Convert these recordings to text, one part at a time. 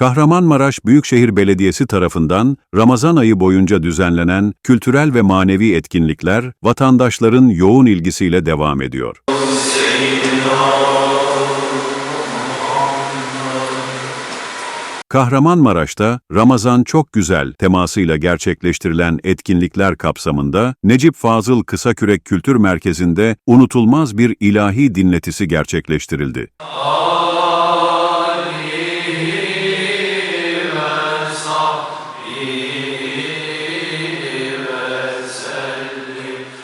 Kahramanmaraş Büyükşehir Belediyesi tarafından Ramazan ayı boyunca düzenlenen kültürel ve manevi etkinlikler vatandaşların yoğun ilgisiyle devam ediyor. Kahramanmaraş'ta Ramazan çok güzel temasıyla gerçekleştirilen etkinlikler kapsamında Necip Fazıl Kısakürek Kültür Merkezi'nde unutulmaz bir ilahi dinletisi gerçekleştirildi.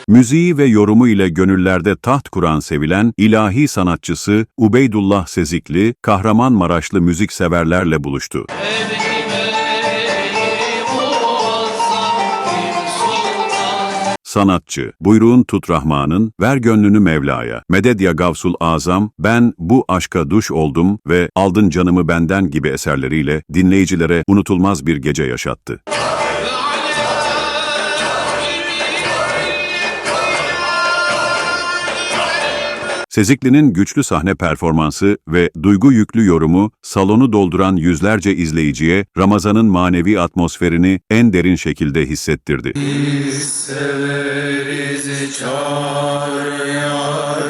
Müziği ve yorumu ile gönüllerde taht kuran sevilen ilahi sanatçısı Ubeydullah Sezikli, Kahramanmaraşlı müzikseverlerle buluştu. Sanatçı, buyruğun tut Rahman'ın, ver gönlünü Mevla'ya, medet ya Gavsul Azam, ben bu aşka duş oldum ve aldın canımı benden gibi eserleriyle dinleyicilere unutulmaz bir gece yaşattı. Sezikli'nin güçlü sahne performansı ve duygu yüklü yorumu salonu dolduran yüzlerce izleyiciye Ramazan'ın manevi atmosferini en derin şekilde hissettirdi. Severiz çağır yar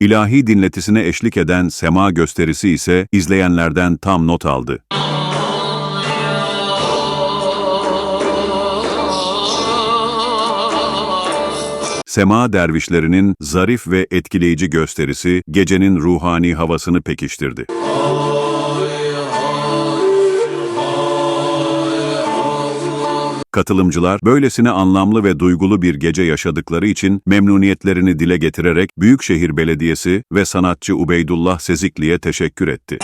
İlahi dinletisine eşlik eden sema gösterisi ise izleyenlerden tam not aldı. Sema dervişlerinin zarif ve etkileyici gösterisi gecenin ruhani havasını pekiştirdi. Katılımcılar böylesine anlamlı ve duygulu bir gece yaşadıkları için memnuniyetlerini dile getirerek Büyükşehir Belediyesi ve sanatçı Ubeydullah Sezikli'ye teşekkür etti.